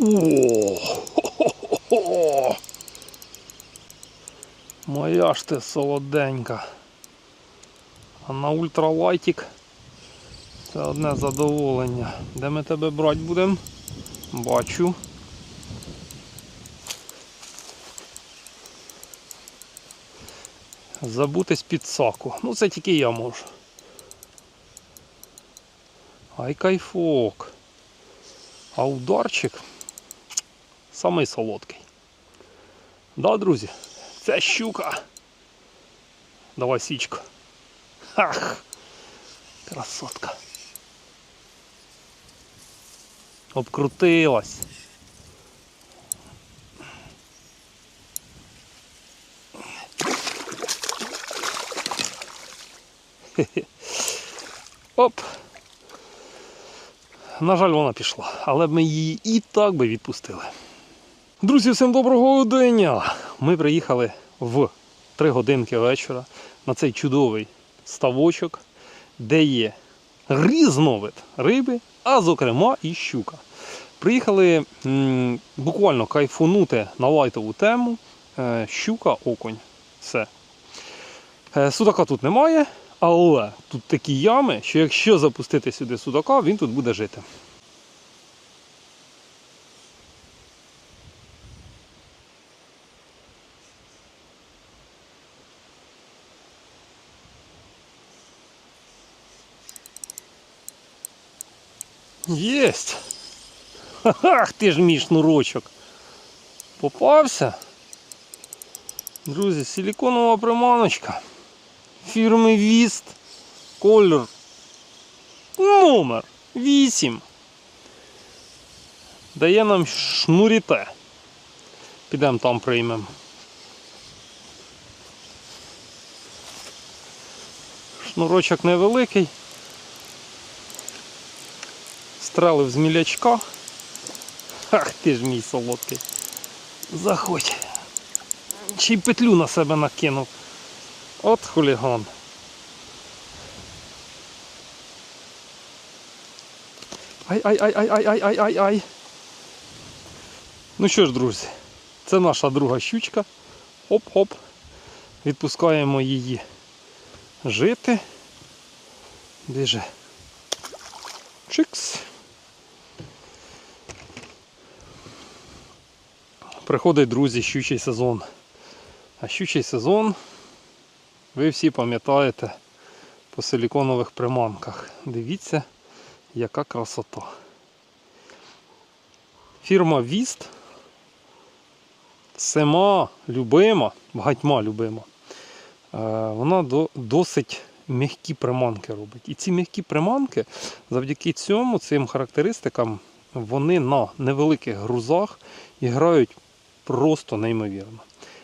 О! Моя ж ти солоденька. А на ультралайтик це одне задоволення. Де ми тебе брати будемо? Бачу. Забутись під саку. Ну це тільки я можу. Ай кайфок. А ударчик самий солодкий. Да, друзі? Це щука. Давай січку. Ах! Красотка. Обкрутилась. Хе-хе. Оп. На жаль, вона пішла, але ми її і так би відпустили. Друзі, всім доброго дня! Ми приїхали в 3 годинки вечора на цей чудовий ставочок, де є різновид риби, а зокрема і щука. Приїхали буквально кайфунути на лайтову тему. Е, щука, окунь. Все. Е, судака тут немає, але тут такі ями, що якщо запустити сюди судака, він тут буде жити. Єсть! Ах ти ж мій шнурочок. Попався. Друзі, силіконова приманочка. Фірми Віст. Колір. Номер 8. Дає нам шнуріте. Підемо там приймемо. Шнурочок невеликий. Стрелив з мілячка. Ах ти ж мій солодкий. Заходь. Чи й петлю на себе накинув. От хуліган. Ай-ай-ай-ай-ай-ай-ай-ай. Ну що ж, друзі, це наша друга щучка. Оп-оп. Відпускаємо її жити. Біже. Чикс. Приходить, друзі, щучий сезон. А щучий сезон, ви всі пам'ятаєте по силіконових приманках. Дивіться, яка красота. Фірма Віст. Сама любима, багатьма любима. Е, Вона досить м'які приманки робить. І ці м'які приманки, завдяки цьому, цим характеристикам, вони на невеликих грузах і просто неймовірно.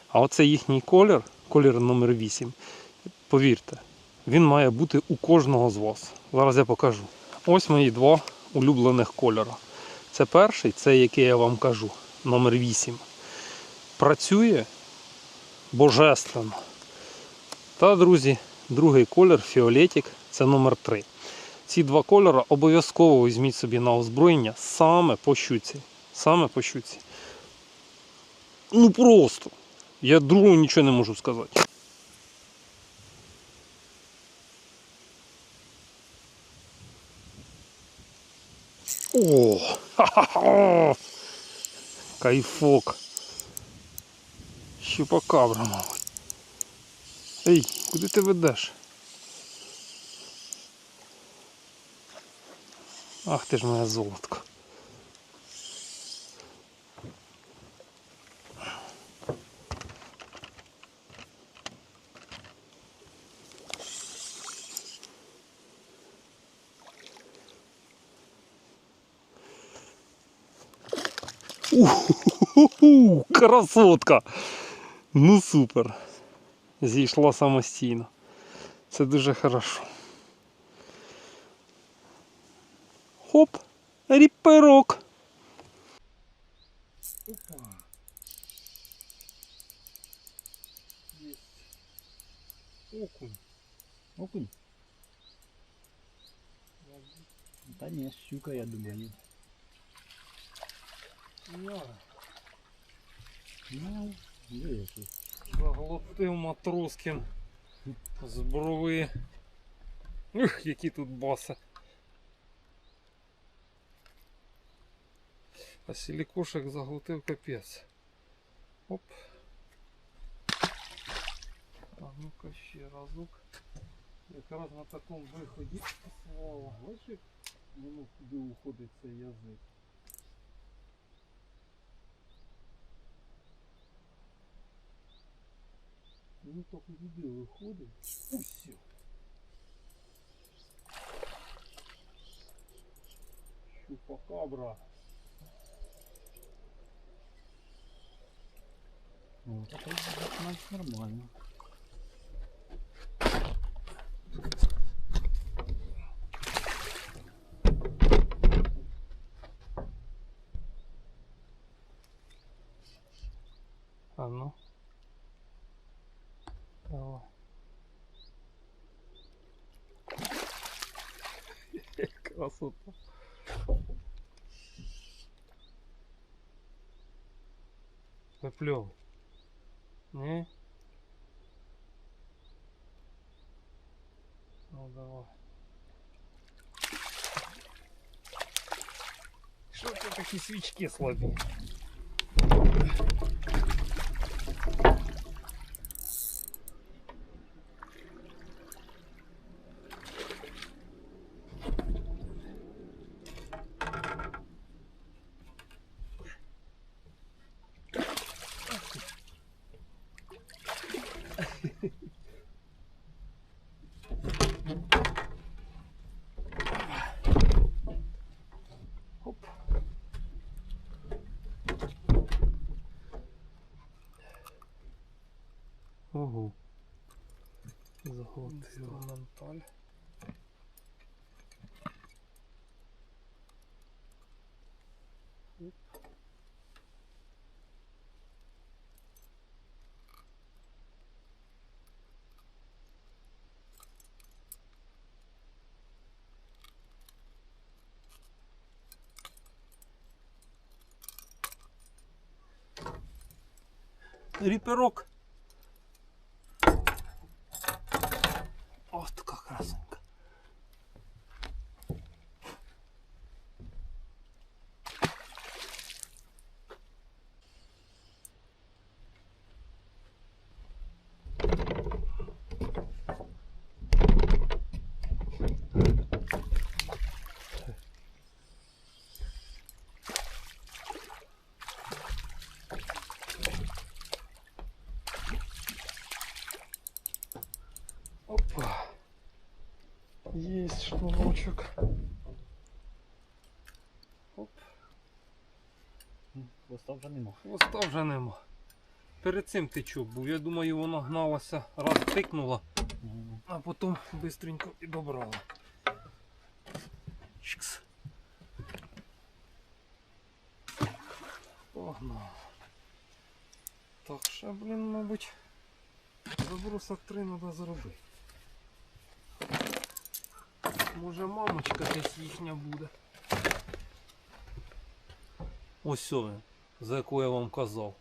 А оце їхній колір, колір номер 8, повірте, він має бути у кожного з вас. Зараз я покажу. Ось мої два улюблених кольора. Це перший, це який я вам кажу, номер 8. Працює божественно. Та, друзі, другий колір фіолетик, це номер 3. Ці два кольори обов'язково візьміть собі на озброєння саме по щуці. Саме по щуці. Ну просто. Я другого нічого не можу сказати. О! Ха-ха-ха! Кайфок. Щупакабра, мабуть. Ей, куди ти ведеш? Ах ти ж моя золотко. Уху, красотка! Ну супер. Зійшла самостійно. Це дуже хорошо. Хоп, ріперок. Опа. Есть. Окунь. Окунь? Да не, щука, я думаю. Ну, якийсь. Заглотив матроскін з брови. Ух, які тут баси. А сілікошек заглотив капець. Оп. А ну-ка ще разок. Якраз на такому виході. Слава. Бачиш, воно куди уходить цей язик. Ну так туди виходить. Усьо. Щупакабра. Ну, так значить нормально. Давай. Красота. Выплевывай. Не? Ну давай. Что это такие свечки слабые? Інструменталь. Ріперок. Ось така красунька. Опа. Есть шнурочек. Оп. Хвоста вже нема. Хвоста вже нема. Перед цим тичок був. Я думаю, вона гналася, раз тикнула, а потім швидко і добрала. Чикс. Погнав. Так, ще, блін, мабуть, забросок три треба зробити. Може мамочка десь їхня буде. Ось за яку я вам казав.